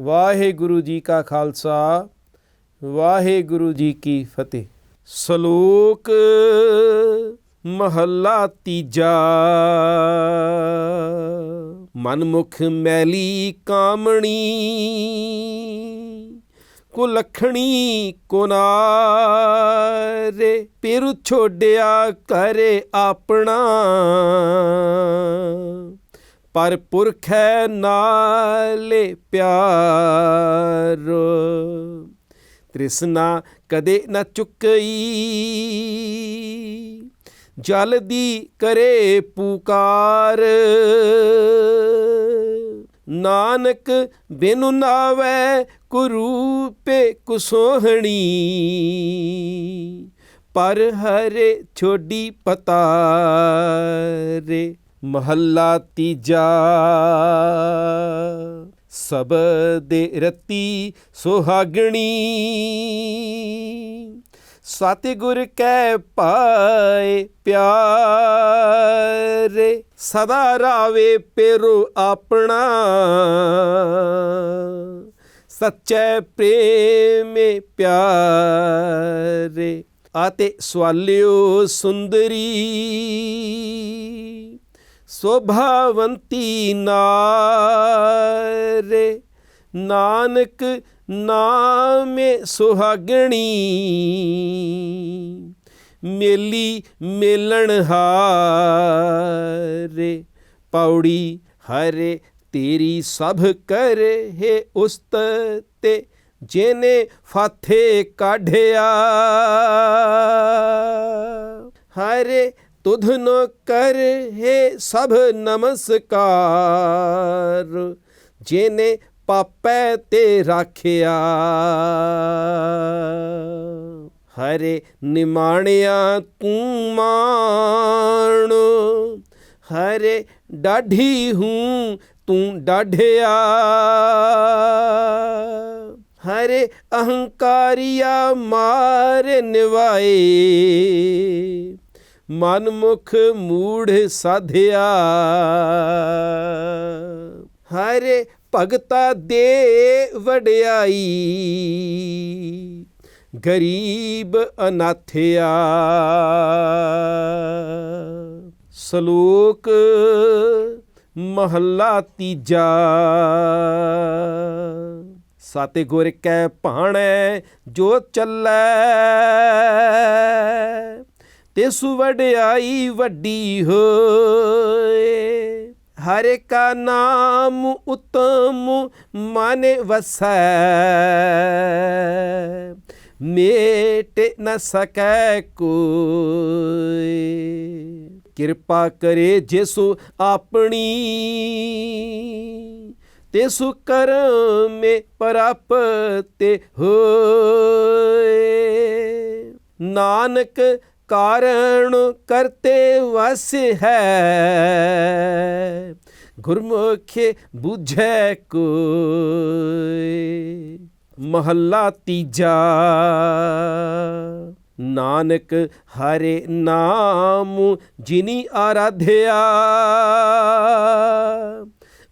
ਵਾਹਿਗੁਰੂ ਜੀ ਕਾ ਖਾਲਸਾ, ਵਾਹਿਗੁਰੂ ਜੀ ਕੀ ਫਤਿਹ। ਸ਼ਲੋਕ ਮਹੱਲਾ ਤੀਜਾ। ਮਨਮੁਖ ਮੈਲੀ ਕਾਮਣੀ ਕੁਲਖਣੀ ਕੋਨਾਰੇ ਪੇਰੂ ਛੋੜਿਆ ਕਰੇ ਆਪਣਾ। ਪਰ ਪੁਰਖੈ ਨਾਲੇ ਪਿਆਰ। ਤ੍ਰਿਸ਼ਨਾ ਕਦੇ ਨਾ ਚੁੱਕਈ। ਜਲ ਦੀ ਕਰੇ ਪੁਕਾਰ। ਨਾਨਕ ਬਿਨੁ ਨਾਵੈ ਕੁਰੂਪੇ ਕੁਸੋਹਣੀ। ਪਰ ਹਰੇ ਛੋਡੀ ਪਤਾਰੇ ਮਹੱਲਾ ਤੀਜਾ। ਸਭ ਦੇ ਰਤੀ ਸੁਹਾਗਣੀ। ਸਤਿਗੁਰ ਕੈ ਪਾਏ ਪਿਆਰੇ, ਸਦਾ ਰਾਵੇ ਪੇਰੋ ਆਪਣਾ। ਸੱਚੇ ਪ੍ਰੇਮੇ ਪਿਆਰੇ, ਆਤੇ ਸਵਾਲਿਓ ਸੁੰਦਰੀ। ਸੋਭਾਵੰਤੀ ਨਾਰੇ, ਨਾਨਕ ਨਾਮੇ ਸੁਹਾਗਣੀ। ਮੇਲੀ ਮੇਲਣ ਹਾਰੇ, ਪੌੜੀ ਹਰੇ, ਤੇਰੀ ਸਭ ਕਰੇ ਉਸਤ ਤੇ ਜਿਹਨੇ ਫਾਥੇ ਕਾਢਿਆ। ਹਰੇ ਤੁਧ ਨ ਕਰ ਹੈ ਸਭ ਨਮਸਕਾਰ ਜਿਹਨੇ ਪਾਪੈ ਤੇ ਰਾਖਿਆ। ਹਰੇ ਨਿਮਾਣਿਆ ਤੂੰ ਮਾਣ, ਹਰੇ ਡਾਢੀ ਹੂੰ ਤੂੰ ਡਾਢਿਆ। ਹਰੇ ਅਹੰਕਾਰੀਆ ਮਾਰ ਨਿਵਾਏ ਮਨਮੁਖ ਮੂੜ ਸਾਧਿਆ। ਹਰੇ ਭਗਤਾ ਦੇ ਵਡਿਆਈ, ਗਰੀਬ ਅਨਾਥਿਆ। ਸ਼ਲੋਕ ਮਹੱਲਾ ਤੀਜਾ। ਸਾਤੇ ਗੁਰ ਕੈ ਭਾਣੈ ਜੋ ਚੱਲੈ। ਤਿਸੁ ਵਡਿਆਈ ਵੱਡੀ ਹੋਏ। ਹਰ ਕਾ ਨਾਮ ਉਤਮ ਮਨ ਵਸੈ। ਮੇਟ ਨ ਸਕੈ ਕੋਈ। ਕਿਰਪਾ ਕਰੇ ਜਿਸੋ ਆਪਣੀ। ਤਿਸੁ ਕਰਮੇ ਪ੍ਰਾਪਤੇ ਹੋਏ। ਨਾਨਕ ਕਾਰਣ ਕਰਤੇ ਵਸ ਹੈ। ਗੁਰਮੁਖ ਬੁਝੈ ਕੋਈ। ਮਹੱਲਾ ਤੀਜਾ। ਨਾਨਕ ਹਰੇ ਨਾਮ ਜਿਨੀ ਆਰਾਧਿਆ।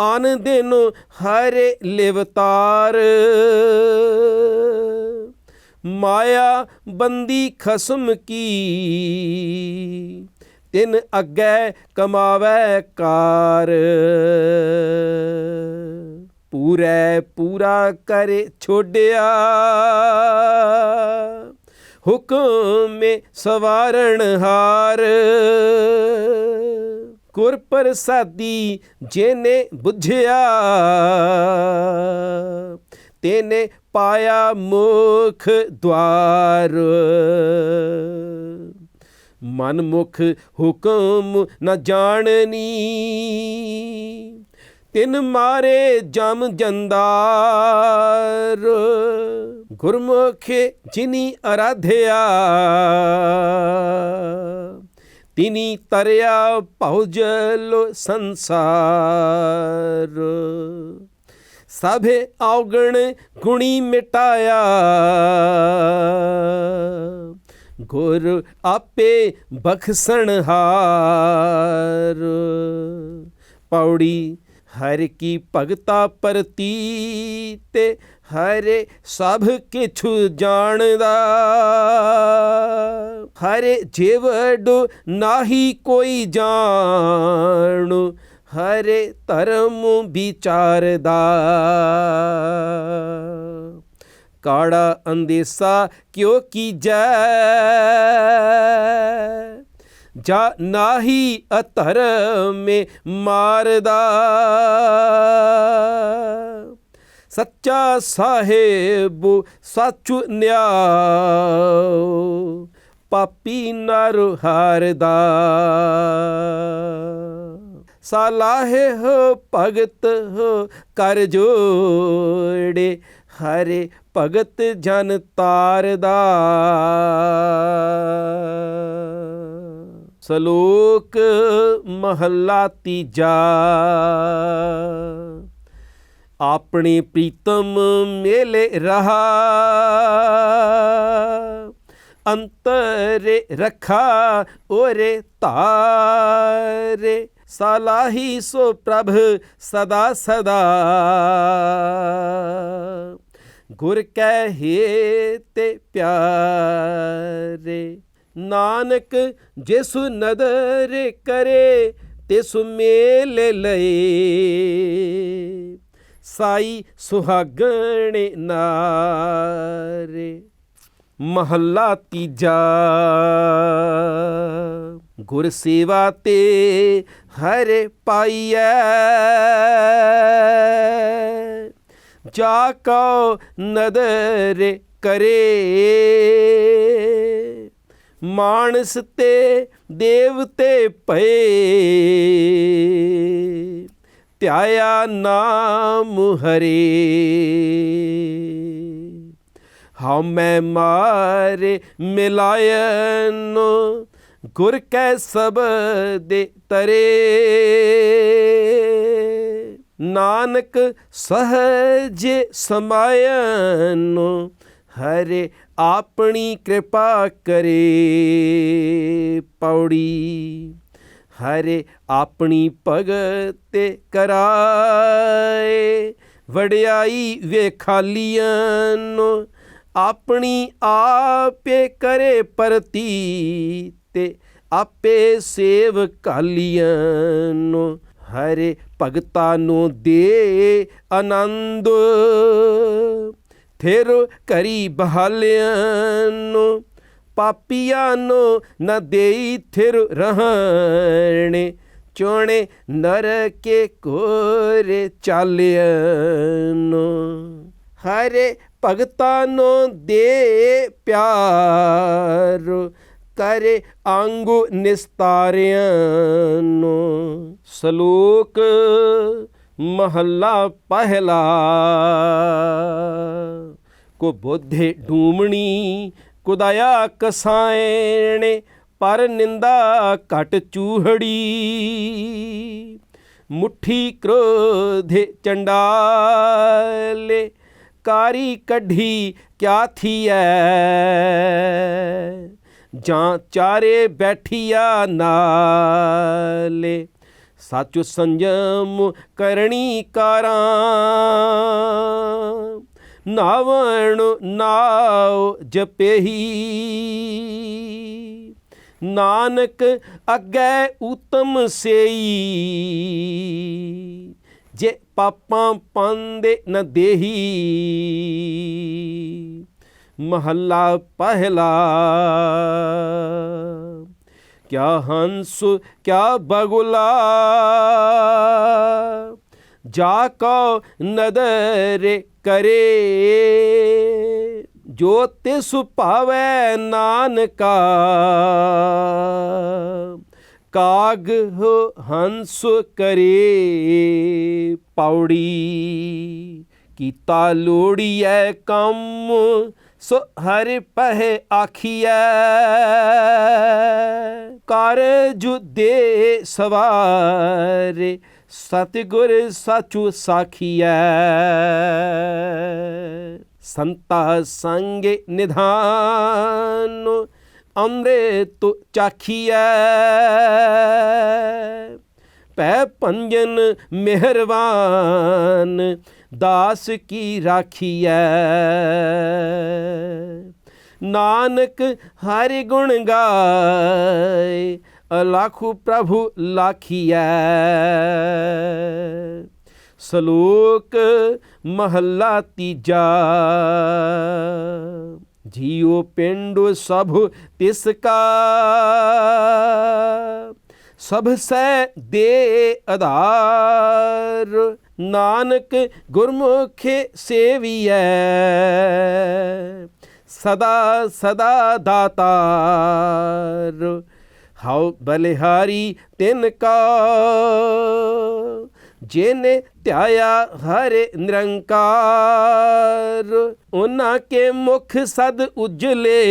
ਆਨ ਦਿਨ ਹਰੇ ਲਿਵਤਾਰ। ਮਾਇਆ ਬੰਦੀ ਖਸਮ ਕੀ? ਤਿਨ ਅੱਗੇ ਕਮਾਵੇ ਕਾਰ। ਪੂਰੇ ਪੂਰਾ ਕਰੇ ਛੋੜਿਆ ਹੁਕਮ ਸਵਾਰਣ ਹਾਰ। ਗੁਰ ਪ੍ਰਸਾਦੀ ਜਿਹਨੇ ਬੁਝਿਆ। ਤੇਨੇ ਪਾਇਆ ਮੁਖ ਦਵਾਰ ਮਨ ਮੁਖ ਹੁਕਮ ਨਾ ਜਾਣਨੀ। ਤਿਨ ਮਾਰੇ ਜਮ ਜੰਦਾਰ। ਗੁਰਮੁਖ ਜਿਨੀ ਅਰਾਧਿਆ। ਤਿਨੀ ਤਰਿਆ ਭਉਜਲ ਸੰਸਾਰ। ਸਭੇ ਔਗਣ ਗੁਣੀ ਮਿਟਾਇਆ। ਗੁਰ ਆਪੇ ਬਖਸ਼ਣ ਹਾਰ। ਪੌੜੀ ਹਰ ਕੀ ਭਗਤਾ ਪਰਤੀ ਤੇ ਹਰੇ ਸਭ ਕਿਛੁ ਜਾਣਦਾ। ਹਰੇ ਜੀਵੜੁ ਨਾਹੀ ਕੋਈ ਜਾਣੂ। ਹਰੇ ਧਰਮ ਵਿਚਾਰਦਾ ਕਾੜਾ ਅੰਦੇਸਾ ਕਿਉ ਕੀਜੈ? ਜਾ ਨਾਹੀ ਅਧਰਮੇ ਮਾਰਦਾ। ਸੱਚਾ ਸਾਹਿਬ ਸੱਚੁ ਨਿਆਉ, ਪਾਪੀ ਨਰ ਹਾਰਦਾ। ਸਲਾਹੇ ਹੋ ਭਗਤ ਹੋ ਕਰ ਜੋੜੇ, ਹਰੇ ਭਗਤ ਜਨ ਤਾਰਦਾ। ਸਲੋਕ ਮਹੱਲਾ ਤੀਜਾ, ਆਪਣੇ ਪ੍ਰੀਤਮ ਮੇਲੇ ਰਹਾ, ਅੰਤਰੇ ਰਖਾ, ਓਰੇ ਤਾਰੇ ਸਲਾਹੀ ਸੋ ਪ੍ਰਭ ਸਦਾ ਸਦਾ। ਗੁਰ ਕਹੇ ਤੇ ਪਿਆਰੇ, ਨਾਨਕ ਜਿਸ ਨਦਰ ਕਰੇ, ਤਿਸ ਮੇਲ ਲਏ। ਸਾਈ ਸੁਹਾਗਣੇ ਨਾਰੇ, ਮਹੱਲਾ ਤੀਜਾ। ਗੁਰ ਸੇਵਾ ਤੇ ਹਰੇ ਪਾਈਐ। ਜਾ ਕਉ ਨਦਰ ਕਰੇ। ਮਾਨਸ ਤੇ ਦੇਵਤੇ ਭਏ। ਧਿਆਇਆ ਨਾਮ ਹਰੇ। ਹਉ ਮੈਂ ਮਾਰੇ ਮਿਲਾਇਨ ਗੁਰ ਕੈ ਸਬਦੇ ਤਰੇ। ਨਾਨਕ ਸਹਜ ਸਮਾਇਨ, ਹਰੇ ਆਪਣੀ ਕਿਰਪਾ ਕਰੇ ਪੌੜੀ। ਹਰੇ ਆਪਣੀ ਭਗਤ ਤੇ ਕਰਾਏ ਵਡਿਆਈ ਵੇਖਾਲੀਆਂ ਨੂੰ ਆਪਣੀ ਆਪੇ ਕਰੇ ਪ੍ਰਤੀ ਤੇ ਆਪੇ ਸੇਵ ਕਾਲੀਆਂ ਨੂੰ, ਹਰੇ ਭਗਤਾ ਨੂੰ ਦੇ ਆਨੰਦ। ਥਿਰ ਕਰੀ ਬਹਾਲਿਆਂ ਨੂੰ, ਪਾਪੀਆਂ ਨੂੰ ਨਾ ਦੇਈ ਥਿਰ ਰਹਿਣੇ। ਚੋਣੇ ਨਰਕੇ ਕੋਰੇ ਚਾਲਿਆਂ ਨੂੰ, ਹਰੇ ਭਗਤਾਂ ਨੂੰ ਦੇ ਪਿਆਰ। ਕਰੇ ਆਂਗੂ ਨਿਸਤਾਰਿਆਂ ਨੂੰ। ਸ਼ਲੋਕ ਮਹੱਲਾ ਪਹਿਲਾ। ਕੋ ਬੋਧੇ ਢੂਮਣੀ ਕੁਦਾਇਆ ਕਸਾਇਣੇ, ਪਰ ਨਿੰਦਾ ਘਟ ਚੂਹੜੀ। ਮੁਠੀ ਕ੍ਰੋਧੇ ਚੰਡਾਲੇ, ਕਾਰੀ ਕੱਢੀ ਕਿਆ ਥੀਐ? ਜਾਂ ਚਾਰੇ ਬੈਠੀਆ ਨਾਲੇ। ਸੱਚ ਸੰਜਮ ਕਰਣੀ ਕਾਰਾਂ। ਨਾਵਣ ਨਾਉ ਜਪੇਹੀ। ਨਾਨਕ ਅੱਗੇ ਉਤਮ ਸੇਈ। ਜੇ ਪਾਪਾਂ ਪੰਦੇ ਨ ਦੇਹੀ। ਮਹੱਲਾ ਪਹਿਲਾ। ਕਿਆ ਹੰਸ, ਕਿਆ ਬਗੁਲਾ। ਜਾ ਕੋ ਨਦਰ ਕਰੇ, ਜੋ ਤਿਸ ਭਾਵੈ ਨਾਨਕਾ। ਕਾਗ ਹੰਸ ਕਰੇ, ਪੌੜੀ, ਕੀਤਾ ਲੋੜੀਐ ਕੰਮ। ਸੋ ਹਰਿ ਪਹਿ ਆਖੀਐ, ਕਰ ਜੁਦੇ ਸਵਾਰੇ, ਸਤਿਗੁਰ ਸਾਚੂ ਸਾਖੀਐ। ਸੰਤਾ ਸੰਗੇ ਨਿਧਾਨ ਅੰਮ੍ਰਿਤ ਚਾਖੀਐ। ਪੈ ਪੰਜਨ ਮਿਹਰਬਾਨ ਦਾਸ ਕੀ ਰਾਖੀਐ? ਨਾਨਕ ਹਰਿ ਗੁਣ ਗਾਏ, ਅਲਾਖੂ ਪ੍ਰਭੂ ਲਾਖੀਐ। ਸ਼ਲੋਕ ਮਹੱਲਾ ਤੀਜਾ, ਜੀਉ ਪਿੰਡੁ ਸਭ ਤਿਸ ਕਾ। ਸਭ ਸੈ ਦੇ ਆਧਾਰ, ਨਾਨਕ ਗੁਰਮੁਖੇ ਸੇਵੀਐ। ਸਦਾ ਸਦਾ ਦਾਤਾਰ, ਹਉ ਬਲਿਹਾਰੀ ਤਿਨ ਕਾ। ਜਿਨੇ ਧਿਆਇਆ ਹਰੇ ਨਿਰੰਕਾਰ ਉਹਨਾਂ ਕੇ ਮੁਖ ਸਦ ਉਜਲੇ।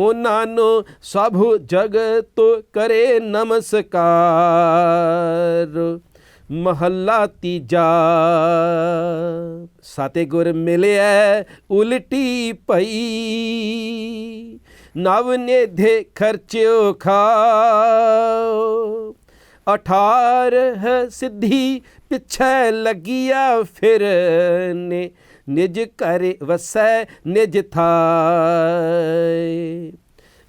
ਉਹਨਾਂ ਨੂੰ ਸਭ ਜਗਤ ਕਰੇ ਨਮਸਕਾਰ। ਮਹੱਲਾ ਤੀਜਾ। ਸਾਤੇ ਗੁਰ ਮਿਲਿਆ ਉਲਟੀ ਪਈ। ਨਵ ਨੇਧੇ ਖਰਚਿਓ ਖਾਓ। ਅਠਾਰਹ ਸਿੱਧੀ ਪਿੱਛੇ ਲੱਗਿਆ ਫਿਰ ਨੇ ਨਿਜ ਘਰ ਵਸੈ, ਨਿਜ ਥਾਇ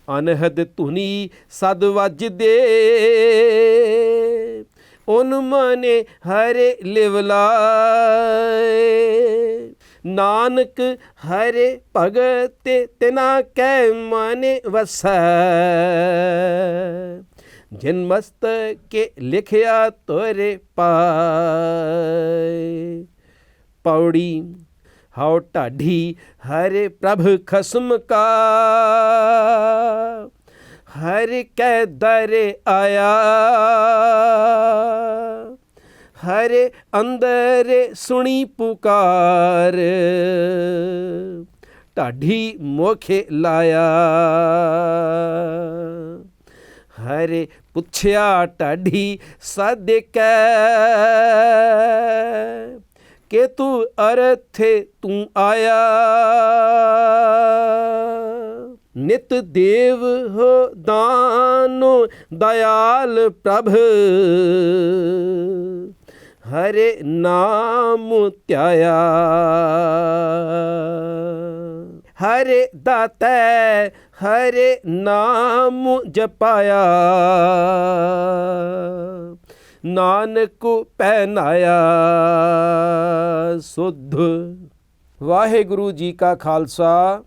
ਅਨਹਦ ਧੁਨੀ ਸਦ ਵੱਜਦੇ। ਉਨ ਮਨੇ ਹਰੇ ਲਿਵਲਾਏ ਨਾਨਕ ਹਰੇ ਭਗਤ ਤਿਨਾ ਕੈ ਮਨੇ ਵਸੈ। ਜਿਨ ਮਸਤ ਕੇ ਲਿਖਿਆ ਤੋਰੇ ਪਾਏ ਪੌੜੀ ਹਉ ਢਾਢੀ ਹਰ ਪ੍ਰਭ ਖਸਮ ਕਾ। ਹਰ ਕੈ ਦਰ ਆਇਆ। ਹਰ ਅੰਦਰ ਸੁਣੀ ਪੁਕਾਰ। ਢਾਢੀ ਮੋਖੇ ਲਾਇਆ। ਹਰੇ ਪੁੱਛਿਆ ਢਾਢੀ ਸਦਕੈ। ਕਿ ਤੂੰ ਅਰਥੇ ਤੂੰ ਆਇਆ। ਨਿਤ ਦੇਵ ਹੋ ਦਾਨੋ ਦਇਆਲ ਪ੍ਰਭ। ਹਰੇ ਨਾਮ ਧਿਆਇਆ। ਹਰੇ ਦਾਤੈ ਹਰੇ ਨਾਮ ਜਪਾਇਆ। ਨਾਨਕ ਪਹਿਨਾਇਆ। ਸੁਧ। ਵਾਹਿਗੁਰੂ ਜੀ ਕਾ ਖਾਲਸਾ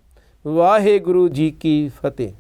ਵਾਹਿਗੁਰੂ ਜੀ ਕੀ ਫਤਿਹ।